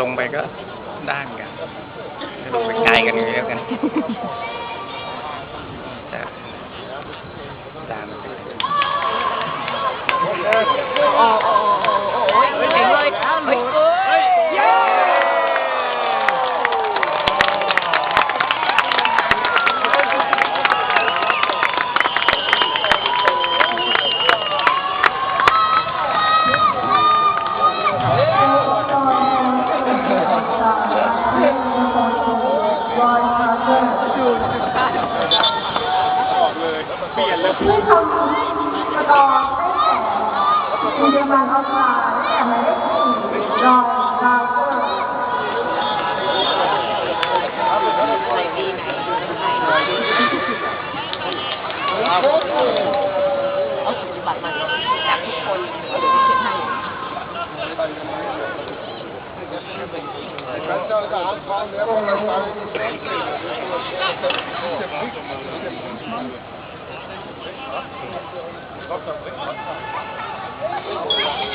ลงไปก็ด้านกันลงไปง่ายกันอย่างนี้แล้วกันแต่ด้านมันเป็น โอ้โอ้โอ้โอ้ยเจ๋งเลยเฮ้ยเฮ้ยเย้ เปลี่ยนเลย ที่เขามีกระดองได้แก่มีเดมันอัลฟาและหมายเลขสี่รอยดาวเกอร์เอาสิบบาทมาจากทุกคนเอาเดี๋ยวพี่เขียนให้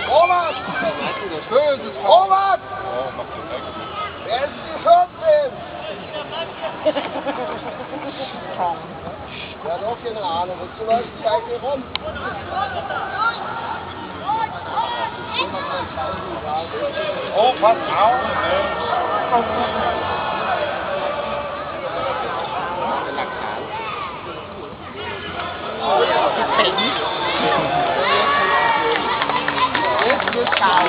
Robert! Robert! Wer ist die 14? Der hat auch. Und zum Beispiel zeigt mir rum. Oh, pass auf, Mensch! เก่า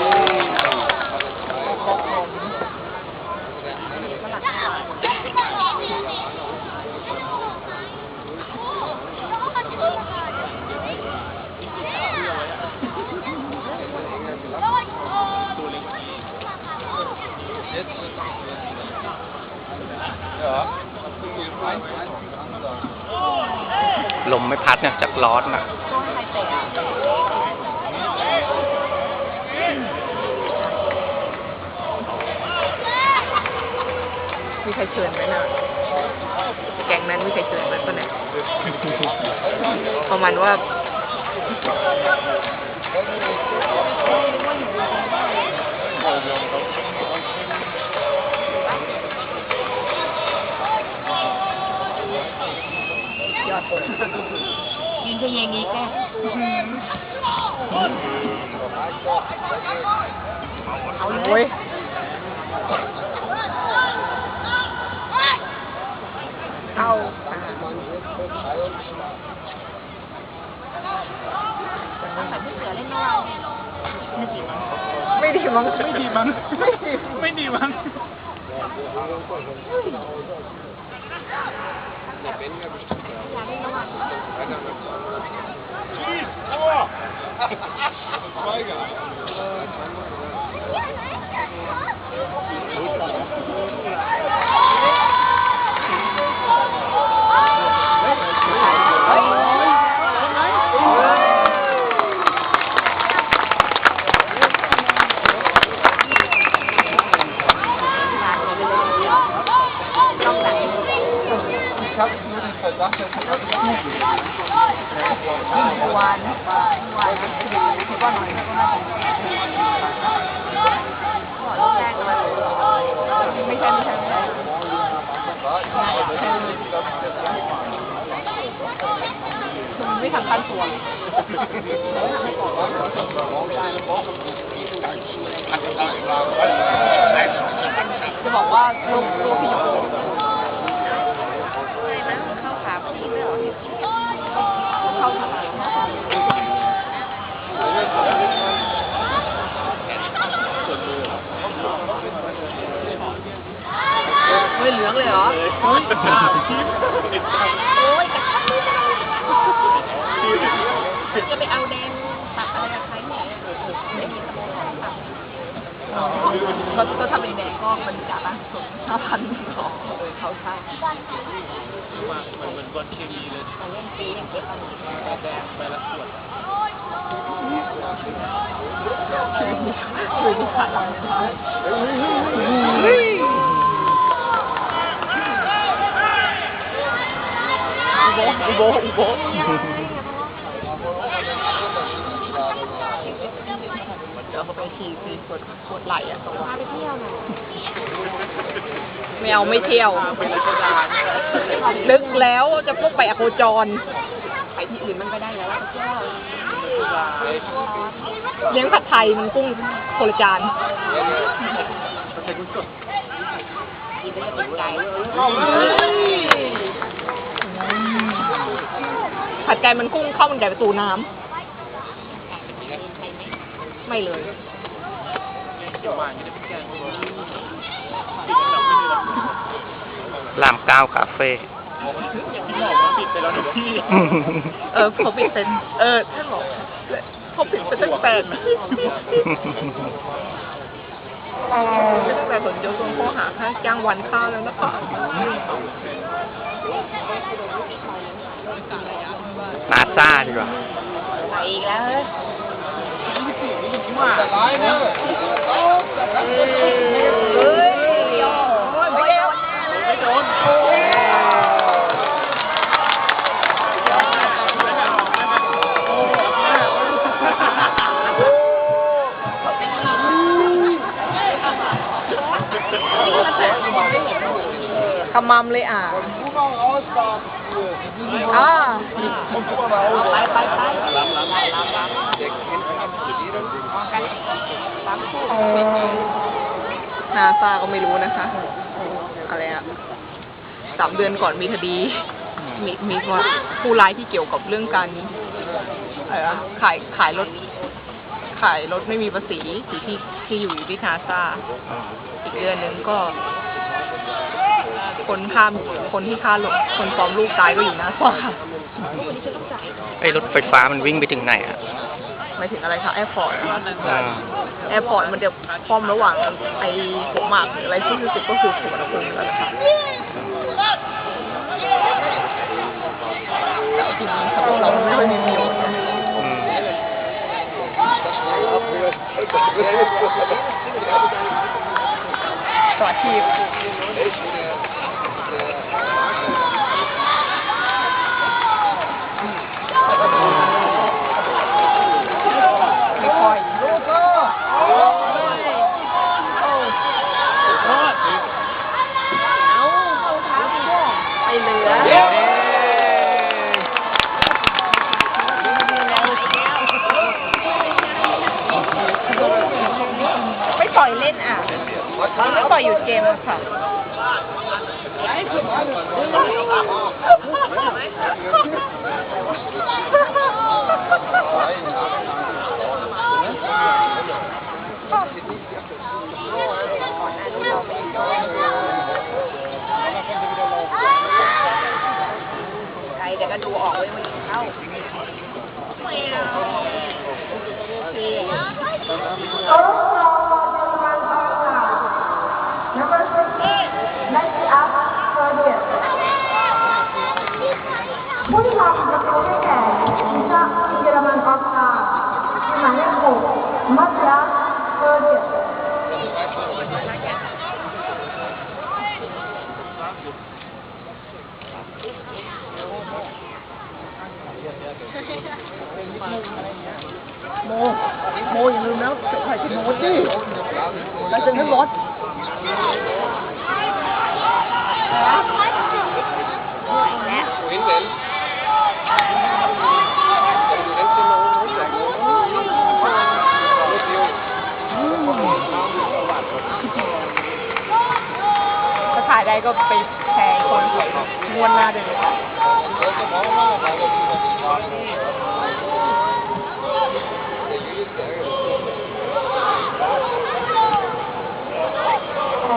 ลมไม่พัดเนี่ยจากร้อนอะ ใครเชิญไหมนะแก๊งนั้นมีใครเชิญไหมปะเนี่ยประมาณว่ายอดยิงก็ยิงอีกแกเอาเลย เอาไม่ดีมั้งไม่ดีมั้งไม่ดีมั้ง Ich habe nur den Verdacht, dass ich alles gut วานวานวานคิดว่าน้อยก็น่าจะขอลูกแรกมาไม่ใช่ไม่ใช่ไม่ใช่ มัน ไม่ทำขั้นตัวจะบอกว่าลูกลูกพี่โยเข้าขาพี่ไม่หรอเข้าขา เฮ้ยเหลืองเลยเหรอเฮ้ยชิปโอ้ยกระชับไม่ได้จะไปเอาแดงตัดอะไรกับใครเนี่ยไม่มีสมองตัดก็ก็ทำเป็นแดงก็บริจาคบ้างห้าพันของเขาใช่มันเหมือนก้อนเคมีเลยแต่เล่นปีอย่างเก็บเอาแดงไปละขวดคือที่ขาดเราไม่ไอุโบอุโบอุโบเดี๋ยวเขาไปขี่ขี่กดกดไหลอะพาไปเที่ยวหน่อยไม่เอาไม่เที่ยวนึกแล้วจะพวกไปอโคจร ไปที่อื่นมันก็ได้แล้วเลี้ยงผัดไทยมันกุ้งโคลจานผัดไก่ มันกุ้งข้าวมันไก่ประตูน้ำไม่เลยรามเก้าคาเฟ่เออเขาปิดเป็นเออท่านบอกเขาปิดเป็นตั้งแต่ตั้งแต่ผลยกตัวข้อหาค่าจ้างวันค่าแล้วนะคะ นาซ่าดีกว่าไปอีกแล้ว来呢？เฮ้ยไม่โดนแน่เลยไม่โดนขมำเลยอะ อ๋อไปไปไปนาซาก็ไม่รู้นะคะ อะไรอะสามเดือนก่อนมีคดี มีมีผู้ร้ายที่เกี่ยวกับเรื่องการอะไรอะขายขายรถ ขายรถไม่มีภาษีที่ที่อยู่ที่นาซาอีกเดือนหนึ่งก็ คนฆ่าคนที่ฆ่าลูกคนปลอมลูกตายก็อยู่นาซาไอ้รถไฟฟ้ามันวิ่งไปถึงไหนอะหมายถึงอะไรคะแอร์พอร์ตอ่าแอร์พอร์ตมันจะพร้อมระหว่างไอ้หัวหมากหรืออะไรที่รู้สึกก็คือสุวรรณภูมิแล้วนะคะแต่เอาจริงๆสำหรับเราไม่ค่อยมีประโยชน์นะอืมต่ออาชีพไม่ค่อยไป เหลือไม่ปล่อยเล่นอะไม่ปล่อยหยุดเกมอะค่ะ ใครเดี๋ยวก็ดูออกไว้วันนี้เข้าไม่เอาโอเค Number 16, next up, Claudia. ผู้ที่รับจะเป็นได้แก่ดิชาเยอรมันออสตาหมายเลขหกมัตราโคลเดีย โม โม อย่าลืมนะถ่ายที่โน้ตดิลายเซ็นทรัลรถถ้าถ่ายได้ก็ไปแชร์คนสวยม้วนหน้าด้วยเลยค่ะ ม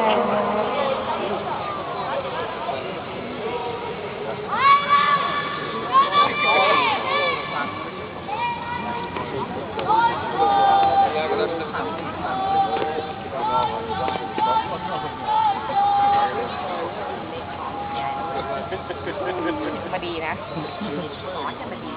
าดีนะอ๋อจะมาดี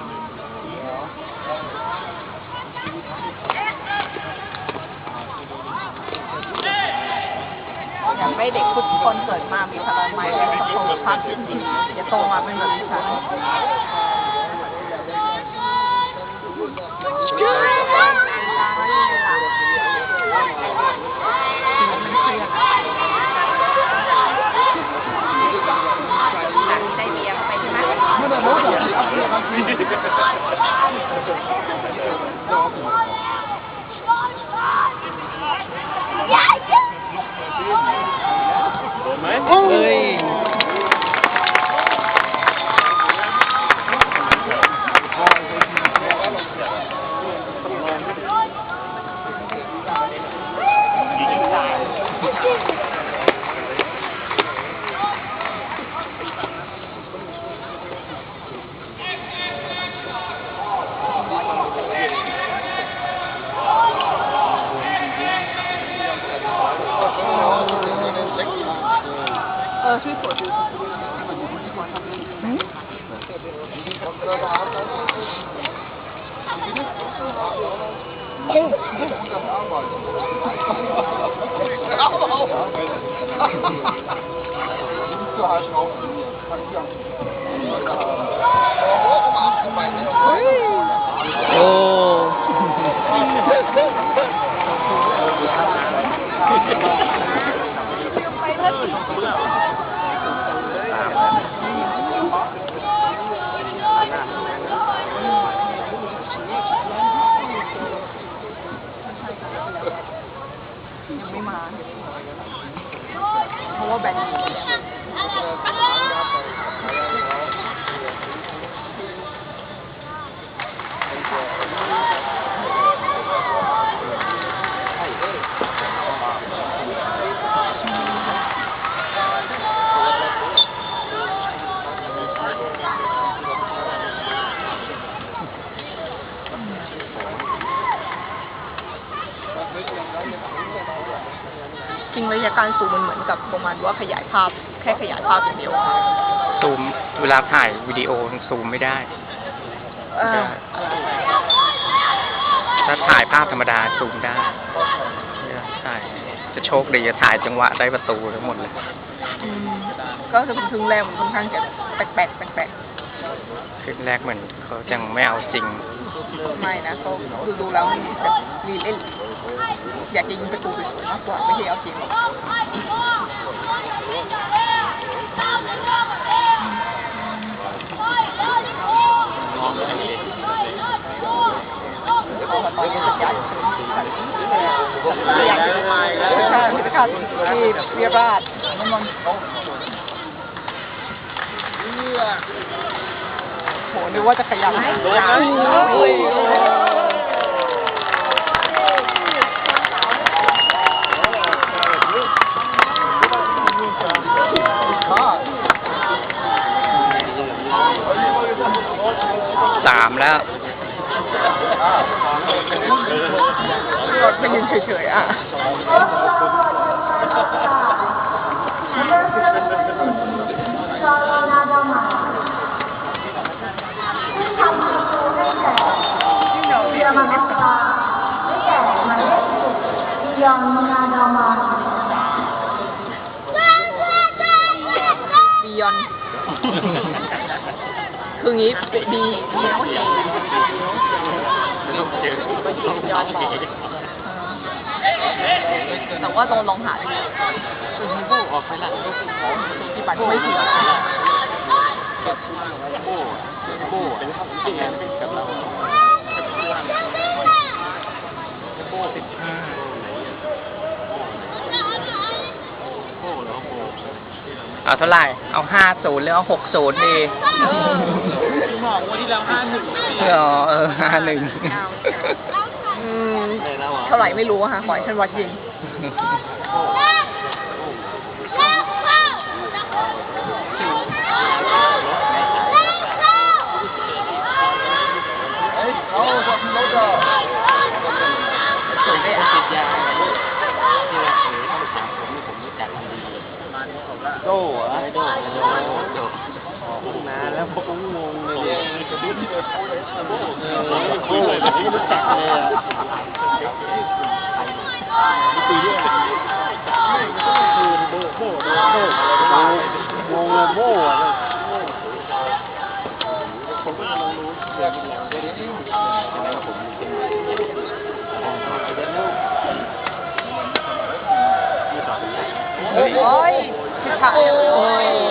ให้เด็กทุกคนเกิดมามีพลังไม้และสมพักจริงๆจะโตมาเป็นแบบนี้ค่ะชีวิตมันเครียดอะ อชื่อสวยดีหืม โอ้ ยังไม่มา เพราะว่าแบต จริงระยะการซูมมันเหมือนกับประมาณว่าขยายภาพแค่ขยายภาพอย่างเดียวซูมเวลาถ่ายวิดีโอซูมไม่ได้เอออะไรถ้าถ่ายภาพธรรมดาซูมได้เนี่ยถ่ายจะโชคดีจะถ่ายจังหวะได้ประตูทั้งหมดเลยอืมก็จะเป็นครึ่งแรกมันค่อนข้างจะแปลกๆแปลก คลิปแรกเหมือนเขายังไม่เอาจริงๆไม่นะเขาดูดูๆแล้วมันแบบรีเล่นอยากจะยิงประตูสวยๆมากกว่าไม่ใช่เอาจริงหรอกเข้ามาตอนนี้สัญญาณอยากจะมาไม่ใช่ไม่ใช่ที่แบบเรียราดมันมัน โหนึกว่าจะขยับอุ้ยสามแล้วก็ไม่ยืนเฉยๆอะ อนนาดามาบียอนคืองี้บีบีแล้วเฮยอนบอกแต่ว่าลองลองหาดูคือมีผู้ออกไปละที่ปัดไม่ถึง嗯เอาเท่าไหร่ เอาห้าศูนย์หรือเอาหกศูนย์ดีบอกวันที่แล้วห้าหนึ่งเออเออห้าหนึ่งอืมเท่าไหร่ไม่รู้อะค่ะ ขอให้ท่านวัดยิง สวยเลยอะ โต้เหรอโต้โต้นานแล้วพวกกูงงเลยเนี่ยเออโต้ไม่รู้จักเลย Oh.